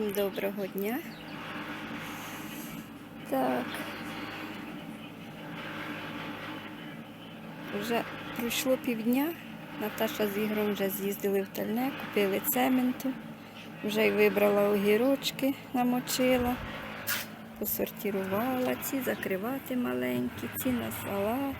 Всім доброго дня. Так. Вже пройшло півдня. Наташа з Ігорем вже з'їздили в Тальне, купили цементу. Вже й вибрала огірочки, намочила, посортувала, ці закривати маленькі, ці на салат.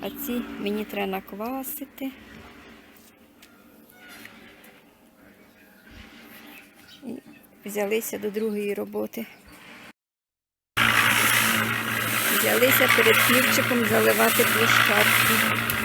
А ці мені треба наквасити. Взялися до другої роботи. Взялися перед хлібчиком заливати площадку.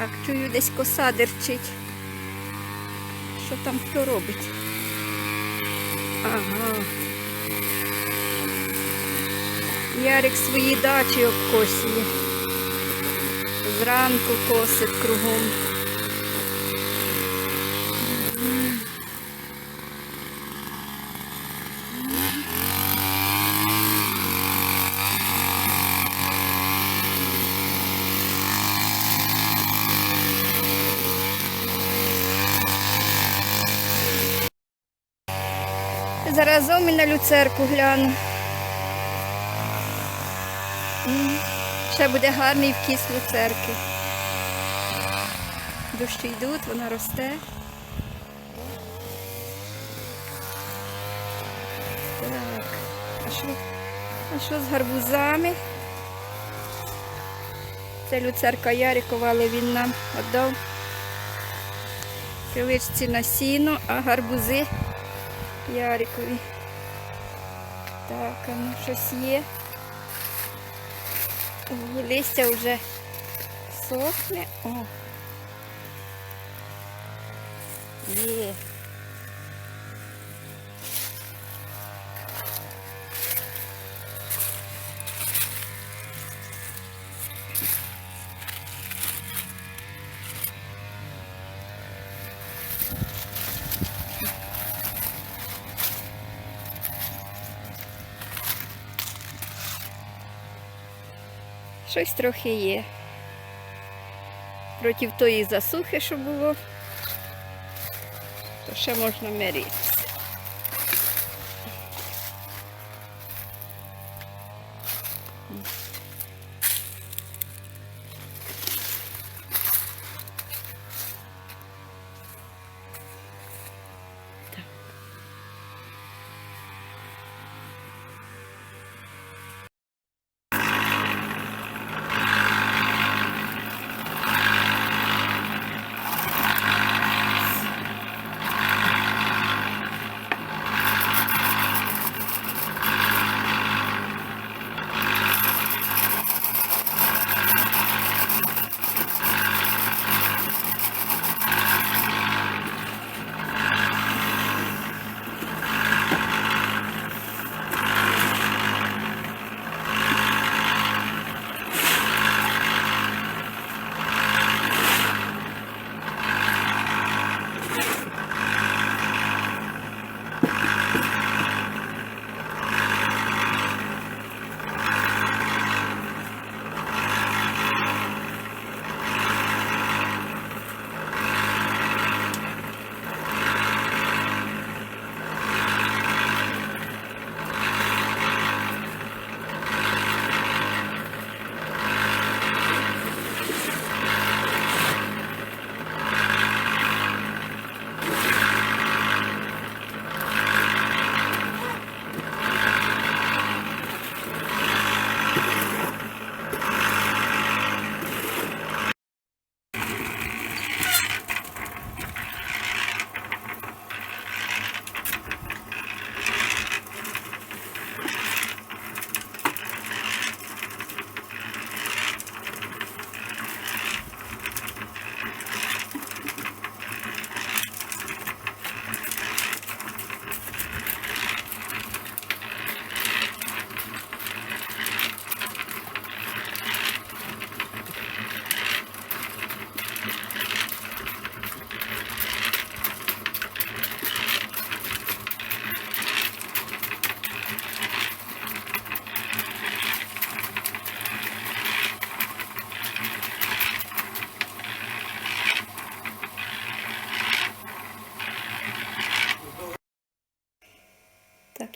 Так, чую, десь коса дерчить. Що там хто робить? Ага. Ярик свої дачі обкосює. Зранку косить кругом. Заразом і на люцерку гляну. Ще буде гарний вкіс люцерки. Дощі йдуть, вона росте. Так, а що, а що з гарбузами? Це люцерка Ярикова, але він нам віддав киличці на сіно, а гарбузи Ярикові. Так, а ну щось є. Листя вже сохне. О. Є. Щось трохи є. Проти тої засухи, що було, то ще можна миритися.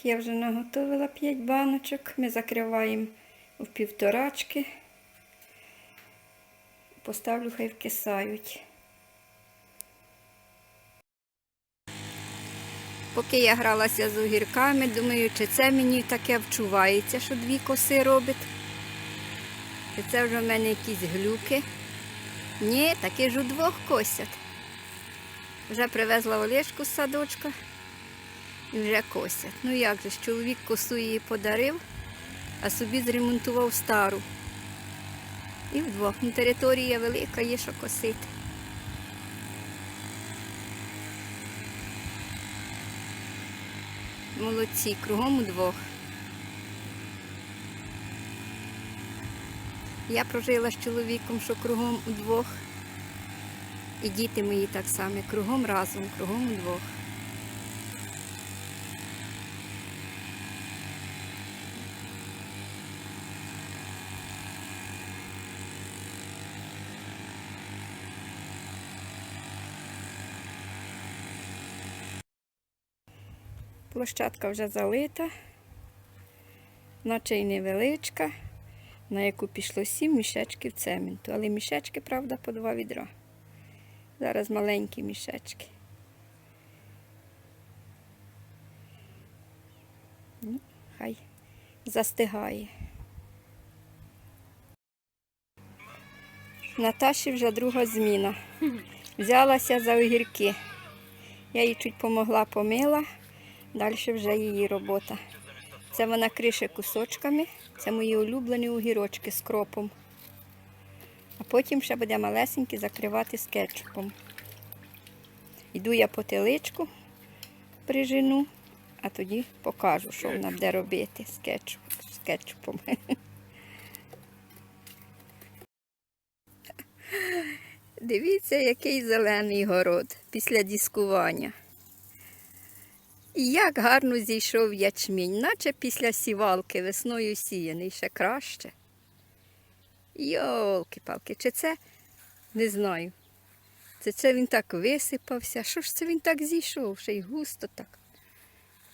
Я вже наготовила 5 баночок. Ми закриваємо в півторачки. Поставлю, хай вкисають. Поки я гралася з огірками, думаю, чи це мені таке вчувається, що дві коси робить. Чи це вже в мене якісь глюки. Ні, таки ж удвох косять. Вже привезла Олешку з садочка і вже косять. Ну як же ж, чоловік косу її подарив, а собі зремонтував стару. І вдвох. Ну, територія велика, є що косити. Молодці, кругом удвох. Я прожила з чоловіком, що кругом удвох. І діти мої так само, кругом разом, кругом удвох. Площадка вже залита, наче й невеличка, на яку пішло сім мішечків цементу. Але мішечки, правда, по два відра. Зараз маленькі мішечки. Ну, хай застигає. Наташі вже друга зміна. Взялася за огірки. Я їй чуть помогла, помила. Далі вже її робота. Це вона крише кусочками. Це мої улюблені огірочки з кропом. А потім ще буде малесенькі закривати з кетчупом. Йду я по теличку, прижену, а тоді покажу, що вона буде робити з, кетчуп, з кетчупом. Дивіться, який зелений город після дискування. І як гарно зійшов ячмінь, наче після сівалки весною сіяний, ще краще. Йолки-палки, чи це не знаю. Це це він так висипався. Що ж це він так зійшов? Ще й густо так.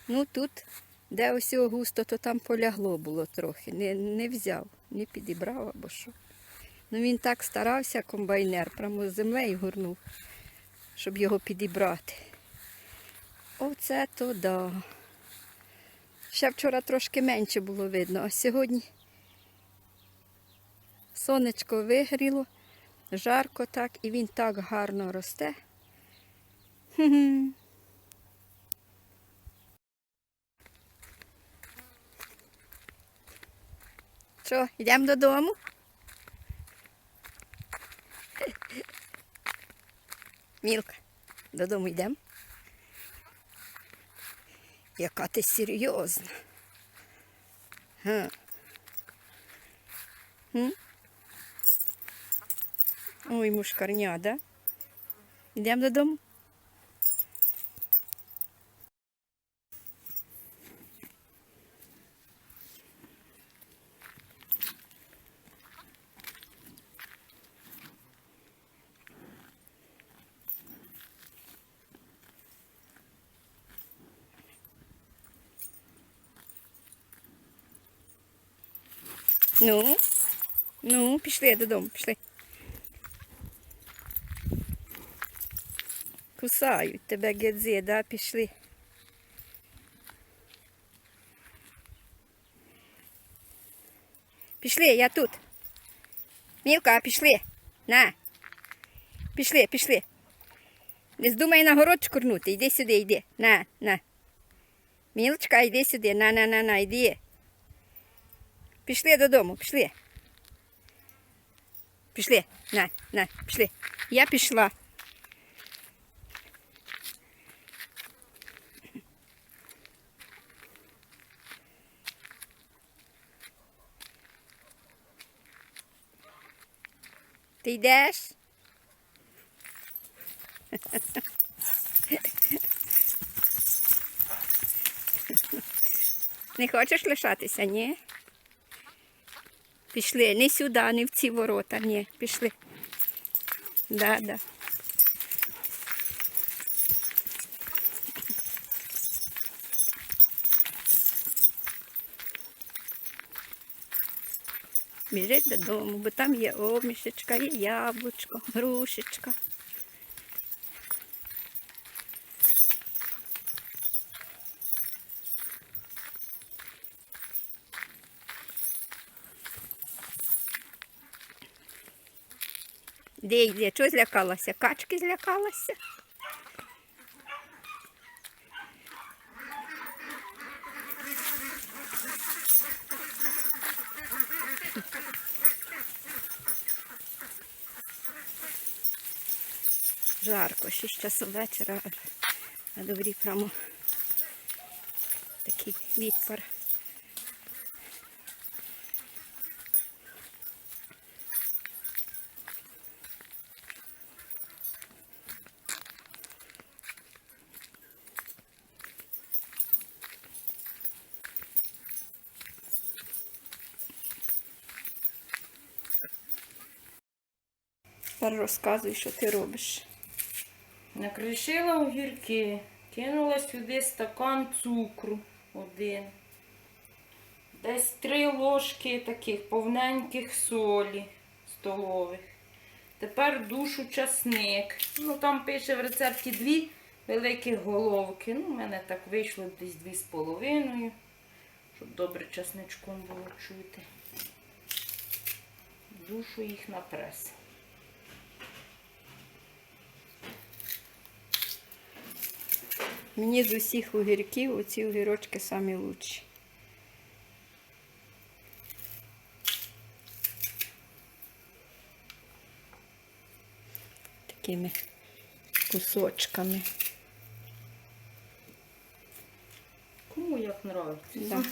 Ну тут, де ось його густо, то там полягло було трохи. Не, не взяв, не підібрав або що. Ну він так старався, комбайнер, прямо з землею горнув, щоб його підібрати. Оце то да. Ще вчора трошки менше було видно, а сьогодні сонечко вигріло, жарко так, і він так гарно росте. Що, йдемо додому? Мілка, додому йдемо. Яка ти серйозна. Га. М? Ой, мушкарня, да? Йдемо додому? Ну, ну, пішли додому, пішли. Кусають тебе гедзи, да, пішли. Пішли, я тут. Мілка, пішли. На. Пішли, пішли. Не здумай на город шкурнути. Йди сюди, йди. На, на. Мілочка, йди сюди. На, на, на, на, йди. Пішли додому, пішли. Пішли, на, на, пішли. Я пішла. Ти йдеш? Не хочеш лишатися, ні? Пішли. Не сюди, не в ці ворота. Ні, пішли. Да, да. Біжить додому, бо там є обмішечка, є яблучко, грушечка. Де йде? Чого злякалася? Качки злякалася? Жарко, 6 часов вечора, а на дворі прямо такий відпар. Тепер розказуй, що ти робиш. Накришила огірки, кинула сюди стакан цукру один. Десь три ложки таких повненьких солі столових. Тепер душу часник. Ну там пише в рецепті дві великі головки. Ну, в мене так вийшло десь дві з половиною, щоб добре часничком було чути. Душу їх на прес. Мені з усіх огірків оці огірочки самі лучші. Такими кусочками. Кому як нравиться. Да.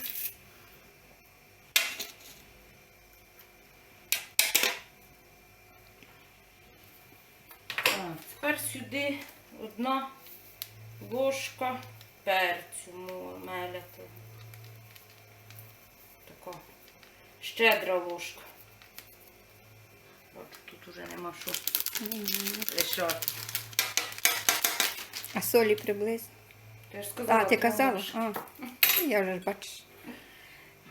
Так, тепер сюди одна ложка перцю мелятого. Така щедра ложка. Бачу, тут уже нема що лишати. А солі приблизно. Я ж сказала, А, ти казала? А, ну, я вже ж бачиш.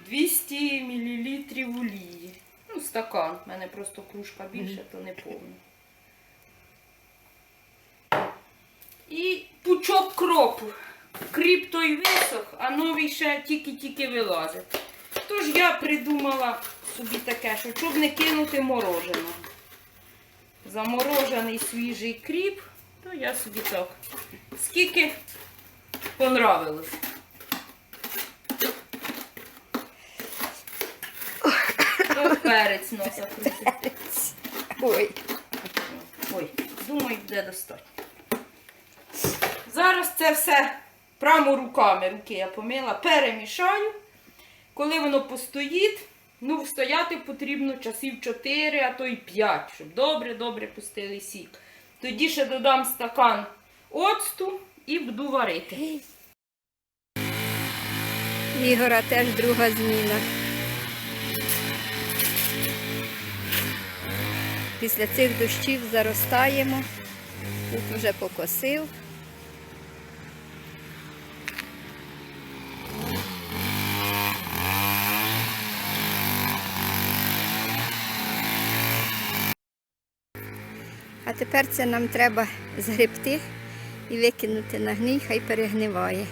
200 мл олії. Ну, стакан. У мене просто кружка більше, то не повна. І пучок кропу. Кріп той висох, а новий ще тільки-тільки вилазить. Тож я придумала собі таке, що щоб не кинути мороженого. Заморожений свіжий кріп, то я собі так. Скільки понравилось. То перець носа крутить. Ой. Ой, думаю, буде достатньо. Зараз це все прямо руками, руки я помила, перемішаю. Коли воно постоїть, ну, стояти потрібно часів 4, а то й 5, щоб добре-добре пустили сік. Тоді ще додам стакан оцту і буду варити. Ігора теж друга зміна. Після цих дощів заростаємо. Тут вже покосив. Тепер це нам треба згребти і викинути на гній, хай перегниває.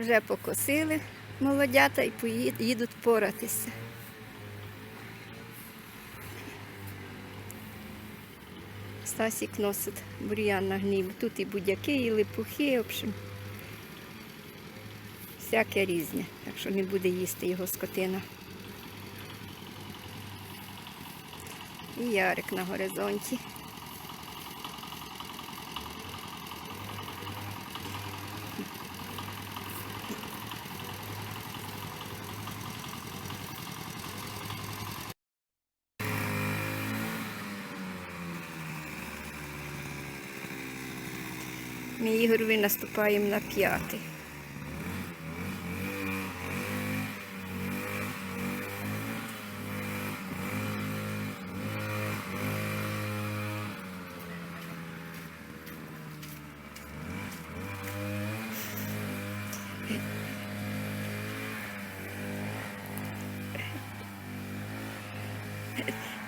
Вже покосили молодята і їдуть поратися. Стасік носить бур'ян на гнів. Тут і будяки, і липухи, в общем. Всяке різне, так що не буде їсти його скотина. І ярик на горизонті. Ігорові наступаємо на п'ятий.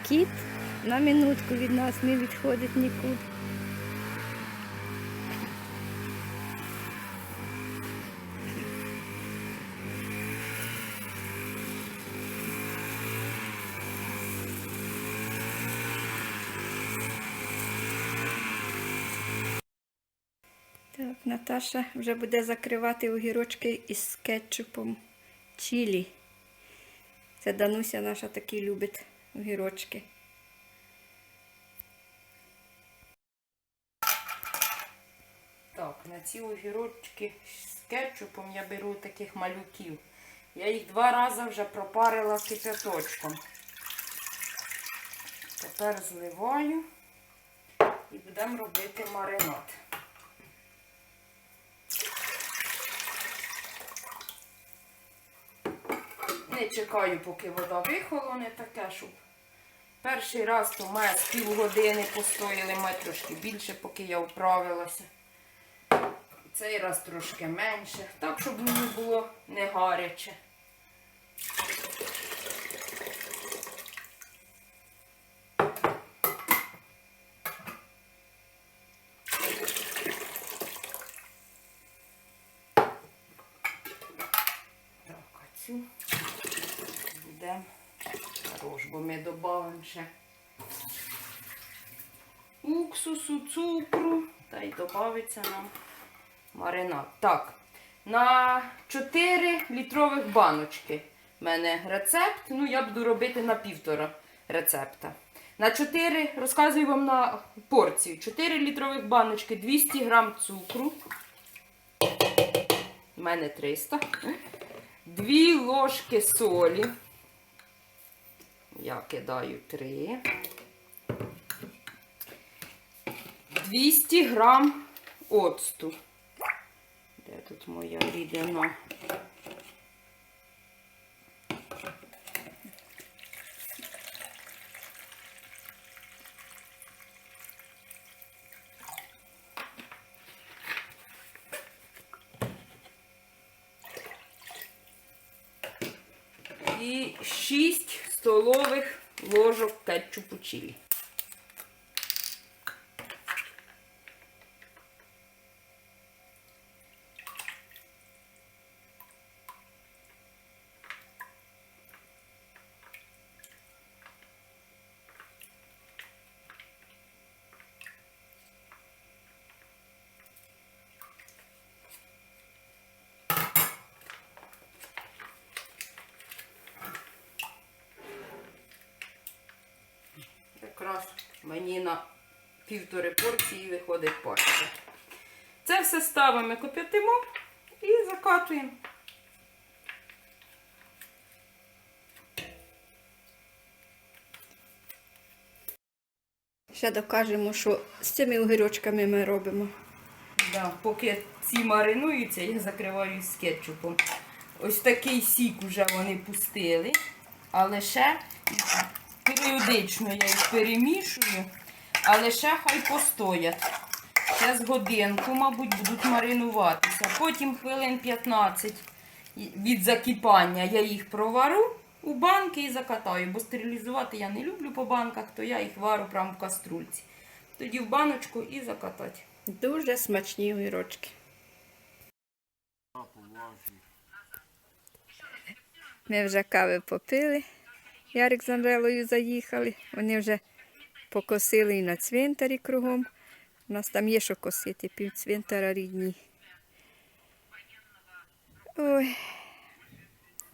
Кіт на минутку від нас не відходить нікуди. Наташа вже буде закривати огірочки із кетчупом чилі. Це Дануся наша таки любить огірочки. Так, на ці огірочки з кетчупом я беру таких малюків. Я їх два рази вже пропарила кипяточком. Тепер зливаю і будемо робити маринад. Не чекаю, поки вода вихолоне таке, щоб перший раз то має з півгодини постояли, має трошки більше, поки я вправилася. Цей раз трошки менше, так, щоб мені було не гаряче. Так, а цю будемо хорош, бо ми додамо ще уксусу, цукру та й додається нам маринад. Так, на 4 літрових баночки в мене рецепт. Ну, я буду робити на півтора рецепта. На 4, розказую вам на порцію. 4 літрових баночки, 200 грам цукру. У мене 300. 2 ложки солі. Я кидаю 3. 200 грам оцту. Де тут моя рідина? І 6 столових ложок кетчупу чилі. Все ставимо, кипятимо і закатуємо. Ще докажемо, що з цими огірочками ми робимо. Да, поки ці маринуються, я закриваю з кетчупом. Ось такий сік вже вони пустили, але ще періодично я їх перемішую, але ще хай постоять. Ще з годинку, мабуть, будуть маринуватися. Потім хвилин 15 від закипання я їх провару у банки і закатаю, бо стерилізувати я не люблю по банках, то я їх вару прямо в каструльці. Тоді в баночку і закатати. Дуже смачні огірочки. Ми вже кави попили. Ярик з Андрелою заїхали. Вони вже покосили і на цвинтарі кругом. У нас там є що косити, пів цвинтара рідні. Ой.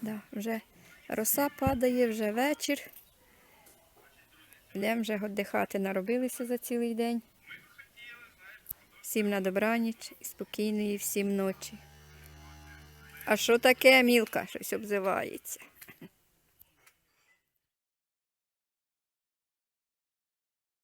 Да, вже роса падає, вже вечір. Йдемо вже віддихати, наробилися за цілий день. Всім на добраніч і спокійної всім ночі. А що таке, Мілка? Щось обзивається.